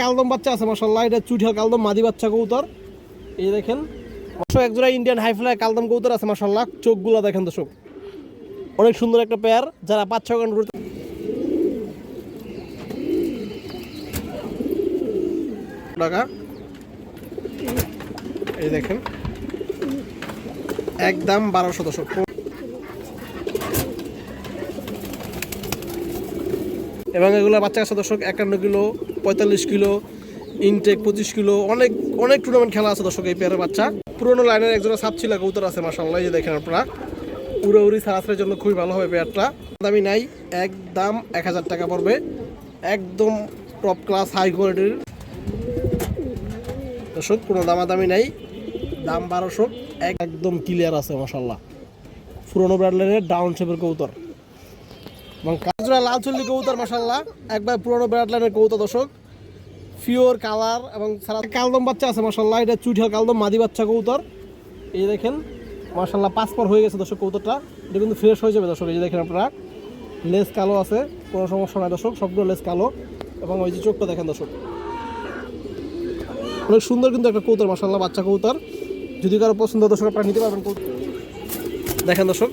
কালদম বাচ্চা আছে মাসাল্লাহ এটা চুটিয়া কালদম মাদি বাচ্চা কৌতর এই দেখেন। অবশ্য একজোড়া ইন্ডিয়ান হাইফ্লাই কালদম কৌতর আছে মাসাল্লাহ চোখগুলো দেখেন দর্শক। অনেক সুন্দর একটা পেয়ার যারা পাঁচ, ছয় ঘণ্টা টাকা। এই দেখেন। একদম বারোশো দশক এবং এগুলো বাচ্চা কাছে দর্শক, একান্ন কিলো পঁয়তাল্লিশ কিলো ইনটেক পঁচিশ কিলো, অনেক অনেক টুর্নামেন্ট খেলা আছে দর্শক এই পেয়ারের বাচ্চা। পুরোনো লাইনের একজোড়া সাপ ছিল কৌতর আছে মাসাল্লাহ যে দেখেন আপনারা। উড়াউড়ি সারাসের জন্য খুবই ভালো হবে পেয়ারটা দামি নাই, একদম এক হাজার টাকা পড়বে। একদম টপ ক্লাস হাই কোয়ালিটির দর্শক, কোনো দামাদামি নাই, দাম বারোশো, একদম ক্লিয়ার আছে মশাল্লাহ পুরোনো ব্র্যান্ডের ডাউন শেপের কৌতর এবং কাজরা লাল চল্লি কবুতর মাসাল্লাহ একবার পুরনো পুরোনো লাইনের কৌতর দর্শক। পিওর কালার এবং সারা কালদম বাচ্চা আছে মাসাল্লাহ এটা চুটিয়া কালদম মাদি বাচ্চা কবুতর। এই দেখেন মাসাল্লাহ পাসপোর্ট হয়ে গেছে দর্শক কবুতরটা। এটা কিন্তু ফ্রেশ হয়ে যাবে দর্শক, এই যে দেখেন আপনারা। লেস কালো আছে, কোনো সমস্যা নাই দর্শক, সবগুলো লেস কালো। এবং ওই যে চোখটা দেখেন দর্শক। অনেক সুন্দর কিন্তু একটা কৌতর মাসাল্লাহ বাচ্চা কৌতর যদি কারও পছন্দ দর্শক, আপনারা নিতে পারবেন কৌতর দেখেন দর্শক,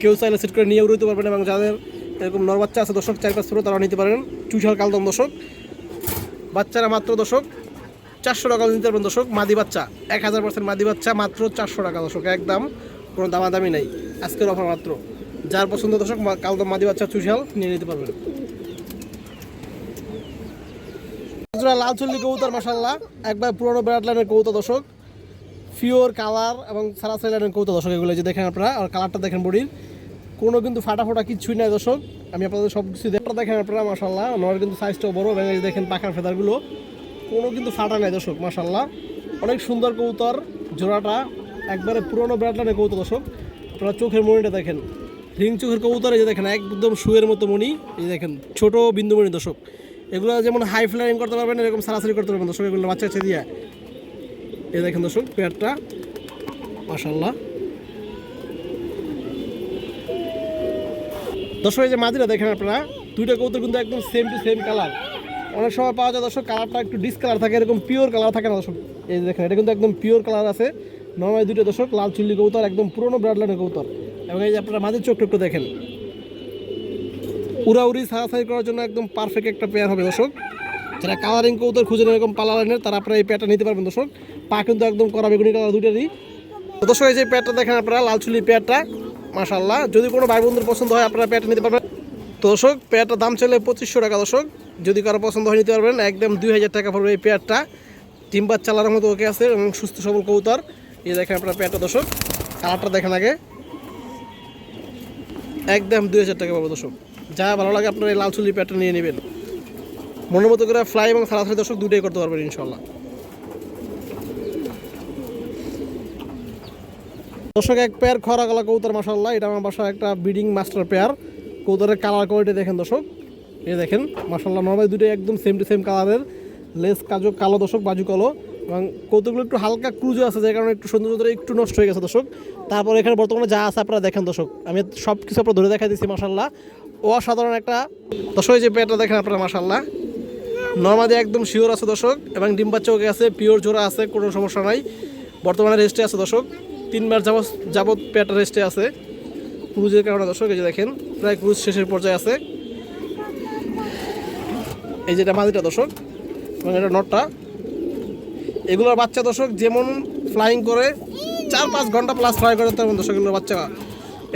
কেউ চাইলে সেট করে নিয়ে উড়তে পারবেন এবং যাদের এরকম নর বাচ্চা আছে দর্শক, চার পাঁচ তারা নিতে পারেন। চুষার কালদম দর্শক। বাচ্চারা মাত্র দর্শক, চারশো টাকা নিতে পারবেন দর্শক। মাদি বাচ্চা, এক হাজার পার্সেন্ট মাদি বাচ্চা, মাত্র চারশো টাকা দর্শক। একদম কোনো দামাদামি নেই। আজকের অফার মাত্র। যার পছন্দ দর্শক কালদম মাদি বাচ্চা চুষাল নিয়ে নিতে পারবেন। লাল চল্লি কবুতর মাসাল্লাহ একবার পুরোনো ব্রাড লাইনের কবুতর দর্শক। পিওর কালার এবং সারাসারি লাইনের কৌতো দর্শক এগুলো। যে দেখেন আপনারা, আর কালারটা দেখেন বডির। কোনো কিন্তু ফাটা ফোটা কিছুই নাই দর্শক। আমি আপনাদের সব কিছু দেখা দেখেন আপনারা মাসাল্লাহ নর কিন্তু সাইজটাও বড় এবং দেখেন পাখার ফেদারগুলো কোনো কিন্তু ফাটা নাই দর্শক মাসাল্লাহ অনেক সুন্দর কবুতর, জোড়াটা, একবারে পুরোনো ব্র্যান্ড লাইনের কৌতো দর্শক। আপনারা চোখের মণিটা দেখেন। রিং চোখের কবুতর, এই যে দেখেন, একদম শুয়ের মতো মণি। এই দেখেন, ছোট বিন্দুমণি দর্শক। এগুলো যেমন হাই ফ্লাইং করতে পারবেন, এরকম সারাসারি করতে পারবেন দর্শক, এগুলো বাচ্চা কাছে দিয়ে। এই দেখেন দর্শক পেয়ারটা মাশাল্লাহ দর্শক, এই যে মাদিরা দেখেন আপনারা, দুইটা কৌতুক কিন্তু একদম সেম টু সেম কালার অনেক সময় পাওয়া যায় দর্শক কালারটা একটু ডিসকালার থাকে, এরকম পিওর কালার থাকে না দর্শক। এই দেখেন, এটা কিন্তু একদম পিওর কালার আছে। নর্মালি দুইটা দর্শক, লাল চুল্লি কৌতর একদম পুরোনো ব্রাডলাইনের কৌতর এবং এই যে আপনারা মাঝের চোখটা একটু দেখেন। উড়াউড়ি, সারাসারি করার জন্য একদম পারফেক্ট একটা পেয়ার হবে দর্শক। যারা কালারিং কৌতর খুঁজেন, এরকম পালা লাইনের তারা আপনারা এই পেয়ারটা নিতে পারবেন দর্শক। পা কিন্তু একদম করা বেগুনি কালার দুইটারই। দর্শক, এই যে পেয়ারটা দেখেন আপনারা, লাল চুলি পেয়ারটা মাশাল্লাহ যদি কোনো ভাই বন্ধুর পছন্দ হয়, আপনারা পেয়ারটা নিতে পারবেন। দর্শক, পেয়ারটার দাম চলে পঁচিশশো টাকা, দর্শক। যদি কারও পছন্দ হয়, নিতে পারবেন। একদম দুই হাজার টাকা পড়বে এই পেয়ারটা। টিম্বার চালানোর মতো ওকে আছে এবং সুস্থ, সবল কবুতর। এই দেখেন আপনার পেয়ারটা, দর্শক। কালারটা দেখেন আগে। একদম দুই হাজার টাকা পাবো, দর্শক। যা ভালো লাগে, আপনার এই লাল চুলি পেয়ারটা নিয়ে নেবেন। মনের মতো করে ফ্লাই এবং সারাসারি দর্শক দুটোই করতে পারবেন ইনশাল্লাহ দর্শক, এক পেয়ার খরা গলা কৌতার মাসাল্লাহ এটা আমার বাসার একটা ব্রিডিং মাস্টার পেয়ার কৌতারের কালার কোয়ালিটি দেখেন দর্শক। এই দেখেন মাসাল্লাহ নর্মালি দুটো একদম সেম টু সেম কালারের লেস, কাজু, কালো দর্শক, বাজু কালো। এবং কৌতুকগুলো একটু হালকা ক্রুজো আছে, যে কারণে একটু সুন্দর সুন্দর একটু নষ্ট হয়ে গেছে দর্শক। তারপর এখানে বর্তমানে যা আছে আপনারা দেখেন দর্শক। আমি সব কিছু আপনারা ধরে দেখা দিচ্ছি মাসাল্লাহ অসাধারণ একটা দর্শক যে পেয়ারটা দেখেন আপনারা মাসাল্লাহ নর্মালি একদম শিওর আছে দর্শক, এবং ডিম বাচ্চা ওকে আছে পিওর জোড়া আছে, কোনো সমস্যা নাই। বর্তমানে রেস্টে আছে দর্শক। তিনবার যাবত যাবত পেয়ারটা রেস্টে আছে। ক্রুজের কারণে দর্শক, এই যে দেখেন, প্রায় ক্রুজ শেষের পর্যায়ে আছে। এই যেটা মাদিটা দর্শক, এবং এটা নটটা। এগুলোর বাচ্চা দর্শক যেমন ফ্লাইং করে, চার পাঁচ ঘণ্টা প্লাস ফ্লাই করে পারবেন দর্শক এগুলোর বাচ্চা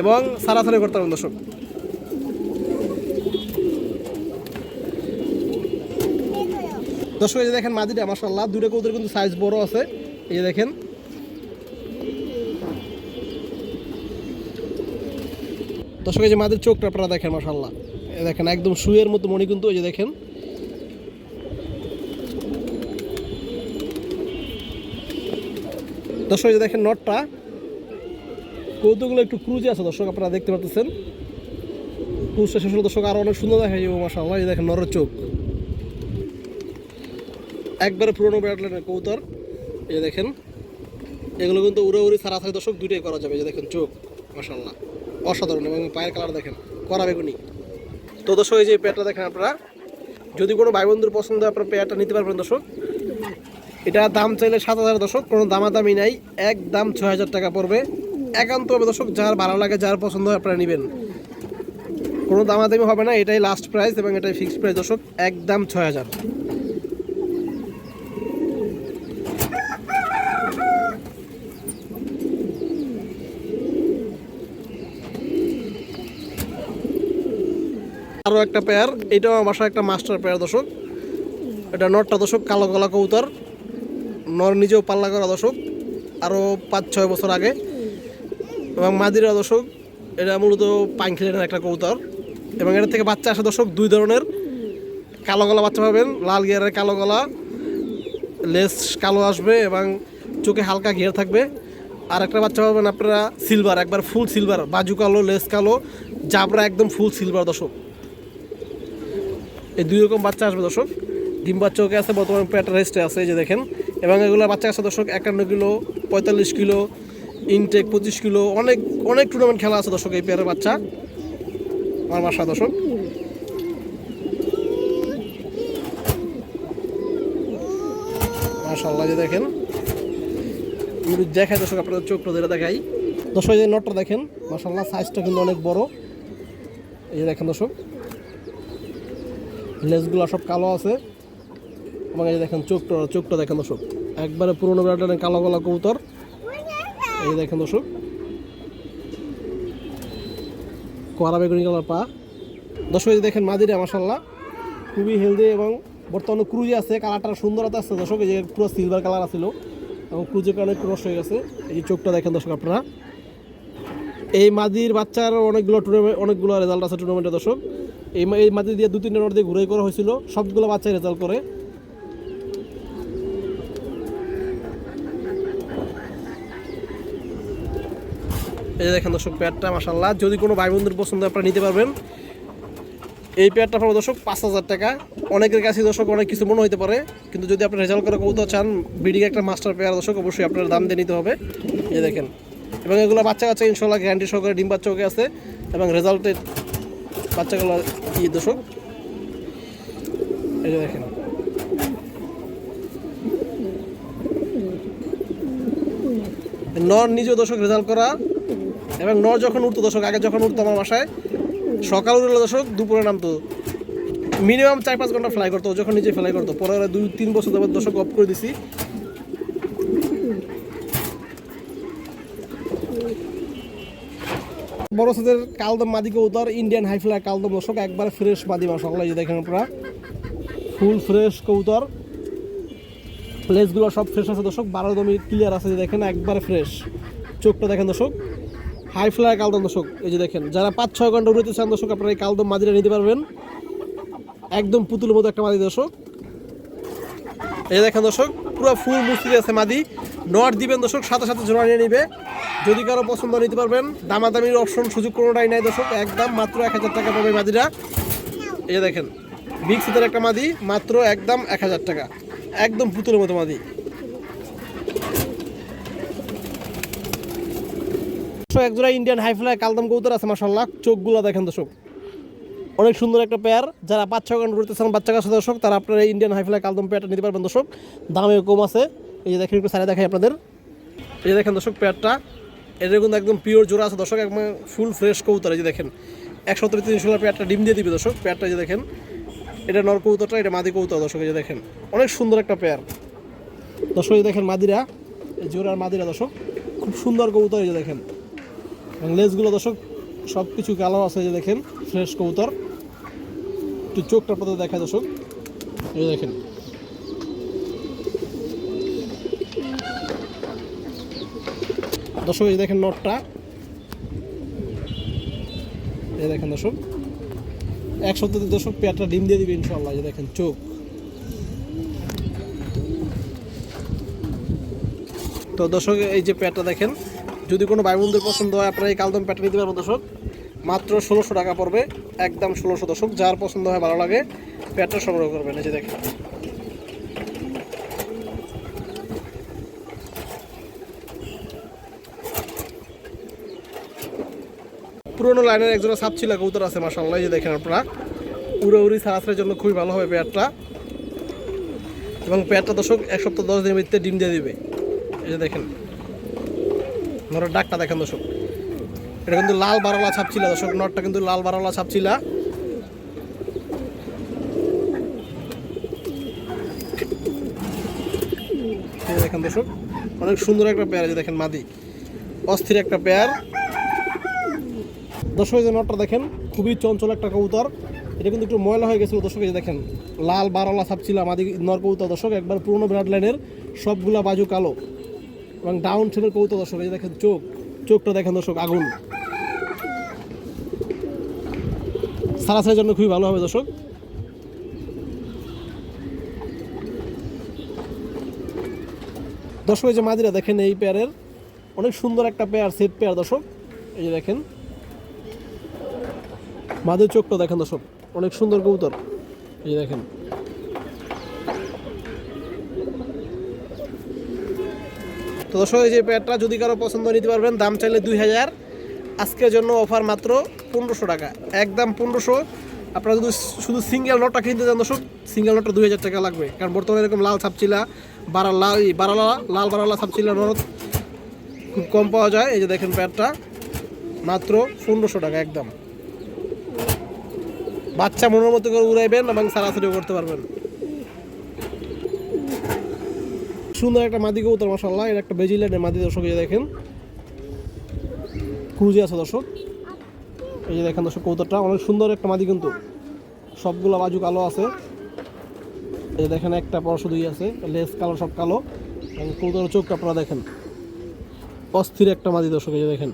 এবং সারাসারি করতে পারবেন দর্শক। দর্শক, এই যে দেখেন মাদিটা মাসাল্লাহ দুটো কৌদের কিন্তু সাইজ বড় আছে। এই যে দেখেন দর্শক, এই যে মাদের চোখটা আপনারা দেখেন মাসাল্লাহ দেখেন, একদম শুয়ের মতো মনি কিন্তু এই যে দেখেন। দর্শক যে দেখেন নটটা। কৌতুকগুলো একটু ক্রুজে আছে, দর্শক, আপনারা দেখতে পাচ্ছেন ক্রুজটা শেষ দর্শক আরও অনেক সুন্দর দেখা যাবে মাসাল্লাহ এই দেখেন নরের চোখ। একবারে পুরোনো ব্যাটলেনের কৌতর এই যে দেখেন। এগুলো কিন্তু উড়ে উড়ি সারাসারি দর্শক, দুইটাই করা যাবে যে দেখেন চোখ মাসাল্লাহ অসাধারণ এবং পায়ের কালার দেখেন করা বেগুনি। তো দর্শক, এই যে পেটটা দেখেন আপনারা, যদি কোনো ভাই বন্ধুর পছন্দ আপনার পেয়ারটা নিতে পারবেন দর্শক। এটা দাম চাইলে সাত হাজার দর্শক, কোনো দামাদামি নাই এক দাম ছয় হাজার টাকা পড়বে। একান্ত হবে দর্শক, যার ভালো লাগে, যার পছন্দ হয়, আপনারা নেবেন। কোনো দামাদামি হবে না, এটাই লাস্ট প্রাইস এবং এটাই ফিক্সড প্রাইস দর্শক, একদম ছয় হাজার আরও একটা পেয়ার এটাও আমার একটা মাস্টার পেয়ার দর্শক। এটা নটটা দর্শক, কালো গলা কবুতর। নর নিজেও পাল্লা করা দর্শক আরও পাঁচ, ছয় বছর আগে। এবং মাদিরা দর্শক, এটা মূলত পাইনখিলের একটা কবুতর। এবং এটা থেকে বাচ্চা আসে দর্শক দুই ধরনের। কালো গলা বাচ্চা পাবেন, লাল গিয়ারের কালো গলা, লেস কালো আসবে এবং চোখে হালকা ঘিয়ার থাকবে। আর একটা বাচ্চা পাবেন আপনারা সিলভার একবার ফুল সিলভার বাজু কালো, লেস কালো, জাবরা একদম ফুল সিলভার দর্শক। এই দুই রকম বাচ্চা আসবে দর্শক। ডিম বাচ্চা ওকে আছে? বর্তমানে পেয়ারটা রেস্টে আছে যে দেখেন। এবং এগুলো বাচ্চা আছে দর্শক, একান্ন কিলো, পঁয়তাল্লিশ কিলো ইনটেক পঁচিশ কিলো, অনেক অনেক টুর্নামেন্ট খেলা আছে দর্শক এই পেয়ারের বাচ্চা। আমার বাসা দর্শক। মাশাল্লাহ যে দেখেন। দেখাই দর্শক আপনাদের চোখটা ধরে দেখাই। দর্শক যে নটটা দেখেন মাশাল্লাহ সাইজটা কিন্তু অনেক বড়। এই দেখেন দর্শক। লেজগুলো সব কালো আছে। এই দেখেন চোখটা চোখটা দেখেন দর্শক। একবারে পুরোনো ব্রাডানের কালো কালো কবুতর। এই দেখেন দর্শক। কড়া বেগুনি কালার পা। দর্শক দেখেন মাদিরা মাসাল্লাহ খুবই হেলদি এবং বর্তমানে ক্রুজে আছে কালারটা সুন্দরতা আছে দর্শক। এই যে পুরো সিলভার কালার আছিল। এবং ক্রুজের কারণে নষ্ট হয়ে গেছে। এই যে চোখটা দেখেন দর্শক আপনারা। এই মাদির বাচ্চার অনেকগুলো টুর্নামেন্ট অনেকগুলো রেজাল্ট আছে টুর্নামেন্টে দর্শক। এই এই মাদি দিয়ে দু তিনটা নোট দিয়ে ঘুরে করা হয়েছিল, সবগুলো বাচ্চাই রেজাল্ট করে। এই যে দেখেন দর্শক, পেয়ারটা মাসাল্লাহ যদি কোনো ভাই বন্ধুর পছন্দ, আপনারা নিতে পারবেন। এই পেয়ারটা আপনার দর্শক, পাঁচ হাজার টাকা। অনেকের কাছে দর্শক, অনেক কিছু মনে হতে পারে। কিন্তু যদি আপনি রেজাল্ট করে কৌতো চান বিডিং একটা মাস্টার পেয়ার, দর্শক, অবশ্যই আপনার দাম দিয়ে নিতে হবে। এই দেখেন। এবং এগুলো বাচ্চা কাচ্চা ইনশাল্লাহ গ্যারান্টি সহকারে ডিম বাচ্চা আছে। এবং রেজাল্টের বাচ্চাগুলো কি দর্শক? এই যে দেখেন। নর নিজেও দর্শক রেজাল্ট করা এবং নর যখন উঠতো দর্শক, আগে যখন উঠতো আমার বাসায়, সকাল উঠল দর্শক, দুপুরে নামতো। মিনিমাম চার পাঁচ ঘণ্টা ফ্লাই করতো, যখন নিজে ফ্লাই করতো। পরে দুই তিন বছর যাবত দর্শক অফ করে দিছি। বড় সাইজের কালদম মাদি কবুতর ইন্ডিয়ান হাইফ্লাই কালদম দর্শক, একবার ফ্রেশ মাদি মাসাল্লাহ এই যে দেখেন আপনারা। ফুল ফ্রেশ কবুতর লেসগুলো সব ফ্রেশ আছে দর্শক, বারো দমি ক্লিয়ার আছে দেখেন, একবার ফ্রেশ চোখটা দেখেন দর্শক। হাই ফ্লাই কালদম দর্শক, এই যে দেখেন, যারা পাঁচ, ছয় ঘণ্টা উড়তে চান দর্শক, আপনারা এই কালদম মাদিরা নিতে পারবেন। একদম পুতুলের মতো একটা মাদি দর্শক। এই দেখেন দর্শক, পুরো ফুল মুস্তি আছে মাদি। নট দিবেন দর্শক, সাথে সাথে জোড়া নিয়ে নিবে। যদি কারও পছন্দ নিতে পারবেন দামাদামির অপশন সুযোগ কোনোটাই নাই দর্শক একদম মাত্র এক হাজার টাকা পাবে মাদিরা। এই দেখেন বিগ সিতের একটা মাদি মাত্র একদম এক হাজার টাকা। একদম পুতুলের মতো মাদি। দর্শক, এক জোড়া ইন্ডিয়ান হাইফ্লাই কালদম কৌতর আছে মাসাল্লাহ চোখগুলো দেখেন দর্শক। অনেক সুন্দর একটা পেয়ার যারা ছয় ঘণ্টা করতে চান বাচ্চা কাছে দর্শক তারা আপনারা ইন্ডিয়ান হাইফ্লাই কালদম পেয়ারটা নিতে পারবেন দর্শক। দামেও কম আছে। এই যে দেখেন একটু সাইডে দেখাই আপনাদের। এই দেখেন দর্শক পেয়ারটা এটা কিন্তু একদম পিওর জোড়া আছে। দর্শক, একদম ফুল ফ্রেশ কৌতর এই যে দেখেন একশো তিরিশ ষোলো পেয়ারটা ডিম দিয়ে দিবে দর্শক। পেয়ারটা যে দেখেন, এটা নর কৌতরটা এটা মাদি কৌতর দর্শক, এই যে দেখেন। অনেক সুন্দর একটা পেয়ার। দর্শক, এই দেখেন মাদিরা, এই জোড়ার মাদিরা দর্শক, খুব সুন্দর কবুতর এই যে দেখেন। এবং লেজগুলো দর্শক সব কিছু কালো আছে যে দেখেন ফ্রেশ কবুতর। একটু চোখটার পথে দেখায় দর্শক। এই দেখেন দর্শক, এই দেখেন নটটা। এই দেখেন দর্শক এক সপ্তাহ দর্শক পেয়ারটা ডিম দিয়ে দিবে ইনশাল্লাহ এই দেখেন চোখ। তো দর্শক, এই যে প্যাটটা দেখেন, যদি কোনো ভাই বোনদের পছন্দ হয়, আপনারা এই কালদম প্যাটটা নিতে পারবেন দর্শক। মাত্র ষোলোশো টাকা পড়বে, একদম ষোলোশো দর্শক, যার পছন্দ হয়, ভালো লাগে প্যাটটা সংগ্রহ করবেন, এই যে দেখেন। পুরোনো লাইনের একজোড়া সাপছিলা কবুতর আছে মাসাল্লাহ যে দেখেন আপনারা। উড়ে উড়ি সারাসের জন্য খুবই ভালো হবে পেয়ারটা। এবং পেয়ারটা দর্শক, এক সপ্তাহ দশ দিনের ভিতরে ডিম দিয়ে দিবে। এই যে দেখেন, নরের ডাকটা দেখেন দর্শক। এটা কিন্তু লাল বারোলা ছাপছিলা দর্শক নটটা কিন্তু লাল বারোলা যে দেখেন দর্শক, অনেক সুন্দর একটা পেয়ার, এই যে দেখেন মাদি। অস্থির একটা পেয়ার। দর্শক যে নটটা দেখেন, খুবই চঞ্চল একটা কবুতর। এটা কিন্তু একটু ময়লা হয়ে গেছিল, দর্শক দেখেন, লাল বারোলা ছাপছিল আমাদের নর কবুতর, দর্শক একবার পুরোনো ব্রাড লাইনের সবগুলা বাজু কালো এবং ডাউন শেপের কবুতর, দর্শক এই দেখেন, চোখ, চোখটা দেখেন দর্শক, আগুন। সারাসারের জন্য খুবই ভালো হবে, দর্শক। দর্শক এই যে মাদিরা দেখেন, এই পেয়ারের অনেক সুন্দর একটা পেয়ার সেট পেয়ার দর্শক। এই যে দেখেন মাদের চোখটা দেখেন দর্শক, অনেক সুন্দর কবুতর। এই দেখেন। তো দর্শক, এই যে পেয়ারটা যদি কারও পছন্দ নিতে পারবেন, দাম চাইলে দুই হাজার। আজকের জন্য অফার মাত্র পনেরোশো টাকা। একদম পনেরোশো। আপনারা যদি শুধু সিঙ্গেল নোটটা কিনতে চান দর্শক, সিঙ্গেল নোটটা দুই হাজার টাকা লাগবে। কারণ বর্তমানে এরকম লাল ছাপছিলা বারা লাল বারালা লাল বারালা ছাপছিলা নরদ খুব কম পাওয়া যায়। এই যে দেখেন প্যাডটা মাত্র পনেরোশো টাকা একদম। বাচ্চা মনের মতো করে উড়াইবেন এবং সারাসারিও করতে পারবেন। সুন্দর একটা মাদি কবুতর মশাল্লাহ এটা একটা বেজিল্যান্ডের মাদি দর্শক, এই দেখেন। ক্রুজে আছে দর্শক। এই যে দেখেন দর্শক, কবুতরটা অনেক সুন্দর একটা মাদি কিন্তু। সবগুলো বাজু কালো আছে। এই যে দেখেন, একটা পর দুই আছে। লেস কালো, সব কালো। এবং কবুতরের চোখটা আপনারা দেখেন। অস্থির একটা মাদি দর্শক, এই যে দেখেন।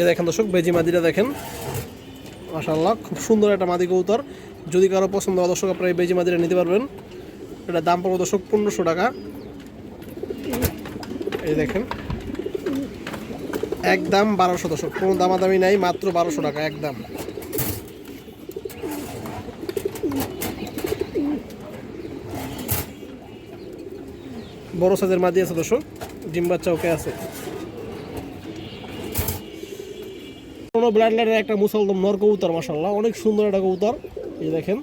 এই দেখেন দর্শক, বেজি মাদিটা দেখেন। মাশাল্লাহ খুব সুন্দর একটা মাদি কবুতর। যদি কারও পছন্দ হয়, দর্শক, আপনারা এই বেজি মাদিটা নিতে পারবেন। এটা দাম পড়বে দর্শক পনেরোশো টাকা। এই দেখেন। একদম বারোশো দশক কোনো দামাদামি নাই, মাত্র বারোশো টাকা, একদম। বড় সাইজের মাদি আছে দর্শক, ডিম বাচ্চা ওকে আছে। কোনো লাইনের একটা মুসলদম নর কবুতর মাসাল্লাহ অনেক সুন্দর একটা কবুতর। এই দেখেন।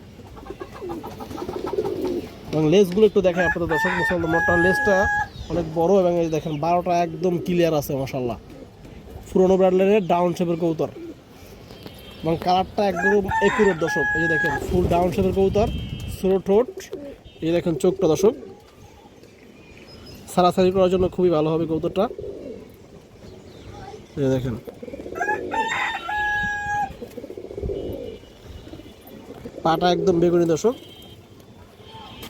এবং লেসগুলো একটু দেখেন আপনাদের দর্শক, মুসলদম নরটার লেসটা অনেক বড় এবং এই দেখেন, বারোটা একদম ক্লিয়ার আছে মাসাল্লাহ পুরোনো ব্লাড ডাউন শেপের কবুতর। এবং কালারটা একদম একুরেট, দর্শক। এই যে দেখেন, ফুল ডাউন শেপের কবুতর ছোটো ঠোঁট। এই দেখেন, চোখটা, দর্শক। সারাসারি করার জন্য খুবই ভালো হবে কবুতরটা। এই দেখেন। পাটা একদম বেগুনি দর্শক।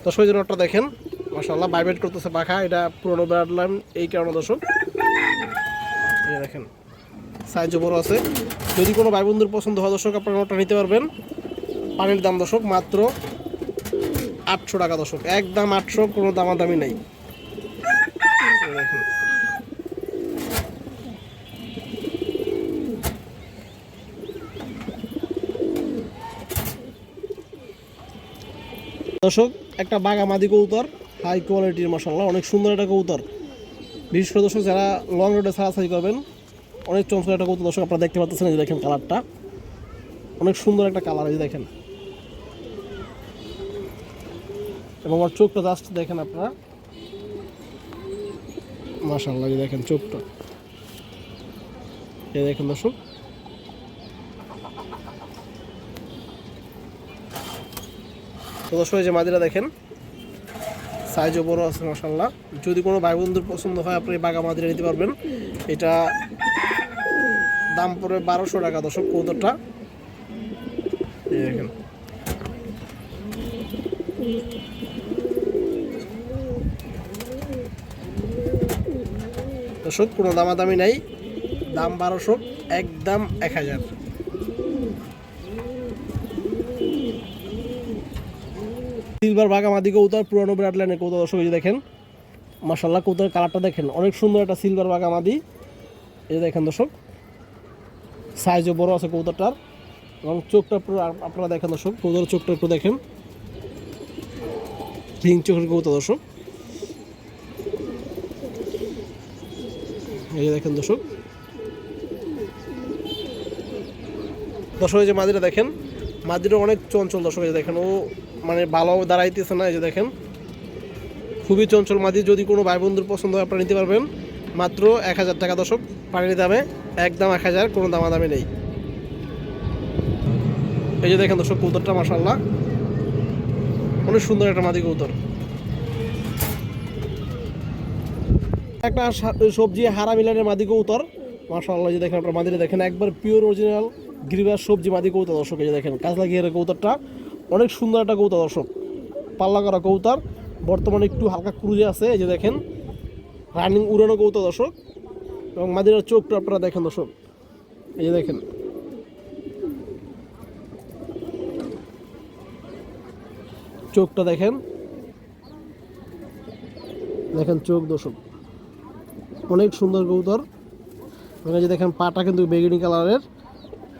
দর্শক, এই নটটা দেখেন মাসাল্লাহ ভাইব্রেট করতেছে পাখা, এটা পুরোনো ব্রাডলাম এই কারণে দর্শক। দেখেন সাইজও বড় আছে। যদি কোনো ভাই বন্ধুর পছন্দ হয় দর্শক, আপনারা নটটা নিতে পারবেন। পানির দাম দর্শক, মাত্র আটশো টাকা দর্শক। একদম আটশো, কোনো দামাদামি নেই। দেখেন। দর্শক, একটা বাঘা মাদি কবুতর হাই কোয়ালিটির মশাল্লা অনেক সুন্দর একটা কৌতর বিশেষ করে দর্শক, যারা লং রোডে সারাসারি করবেন, অনেক চঞ্চল একটা কবুতর দর্শক আপনারা দেখতে পাচ্ছেন, এই দেখেন কালারটা অনেক সুন্দর একটা কালার এই দেখেন। এবং আমার চোখটা জাস্ট দেখেন আপনারা। মাশাল্লাহ এই দেখেন চোখটা। এই দেখেন দর্শক। তো দর্শক যে মাদিরা দেখেন সাইজও বড় আছে মাসাল্লাহ যদি কোনো ভাই বন্ধুর পছন্দ হয়, আপনি বাঘা মাদিরা নিতে পারবেন। এটা দাম পড়বে বারোশো টাকা, দর্শক কৌতরটা এই দেখেন। দর্শক, কোনো দামাদামি নাই। দাম বারোশো, একদম এক হাজার। সিলভার বাগামাদি কৌতার, পুরানো ব্রাড লাইনের কৌতা দর্শক, এই দেখেন মাসাল্লাহ কৌতার কালারটা দেখেন। অনেক সুন্দর একটা সিলভার বাগামাদি এই যে দেখেন দর্শক সাইজও বড় আছে কৌতারটার এবং চোখটা পুরো আপনারা দেখেন দর্শক কৌতার চোখটা একটু দেখেন। পিঙ্ক চোখের কৌতা দর্শক। এই দেখেন দর্শক। দর্শক, এই যে মাদিরা দেখেন মাদিরা অনেক চঞ্চল দর্শক, এই দেখেন, ও মানে ভালো দাঁড়াইতেছে না, এই যে দেখেন। খুবই চঞ্চল মাদি, যদি কোনো ভাই বন্ধুর পছন্দ হয় আপনারা নিতে পারবেন। মাত্র এক হাজার টাকা দর্শক, পানির দামে একদম এক হাজার, কোনো দামাদামি নেই। এই যে দেখেন দর্শক কৌতরটা মাসাল্লাহ অনেক সুন্দর একটা মাদি কৌতর একটা সবজি হারা মিলানের মাদি কৌতর মাসাল্লাহ যে দেখেন আপনার মাদিরে দেখেন, একবার পিওর অরিজিনাল গ্রিবাস সবজি মাদি কৌতর দর্শক, এই যে দেখেন, কাজলা গিয়ে কৌতরটা অনেক সুন্দর একটা কৌতর দর্শক। পাল্লা করা কৌতার বর্তমানে একটু হালকা ক্রুজে আছে, এই যে দেখেন। রানিং উড়ানো কৌতর দর্শক। এবং মাদিরার চোখটা আপনারা দেখেন, দর্শক। এই যে দেখেন। চোখটা দেখেন। দেখেন চোখ, দর্শক। অনেক সুন্দর কৌতর এখানে যে দেখেন পাটা কিন্তু বেগুনি কালারের।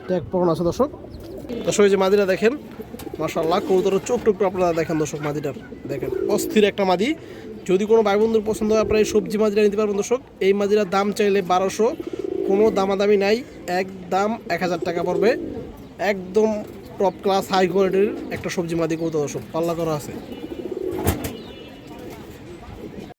ট্যাগ পরন আছে, দর্শক। দর্শক, এই যে মাদিরা দেখেন। মাশাল্লাহ কবুতরের চোখ টুকটু আপনারা দেখেন দর্শক, মাদিটার দেখেন। অস্থির একটা মাদি। যদি কোনো ভাই বন্ধুর পছন্দ হয়, আপনারা এই সবজি মাদিরা নিতে পারবেন দর্শক। এই মাদিরার দাম চাইলে বারোশো, কোনো দামাদামি নাই এক দাম এক হাজার টাকা পড়বে। একদম টপ ক্লাস হাই কোয়ালিটির একটা সবজি মাদি কবুতর দর্শক, পাল্লা করা আছে।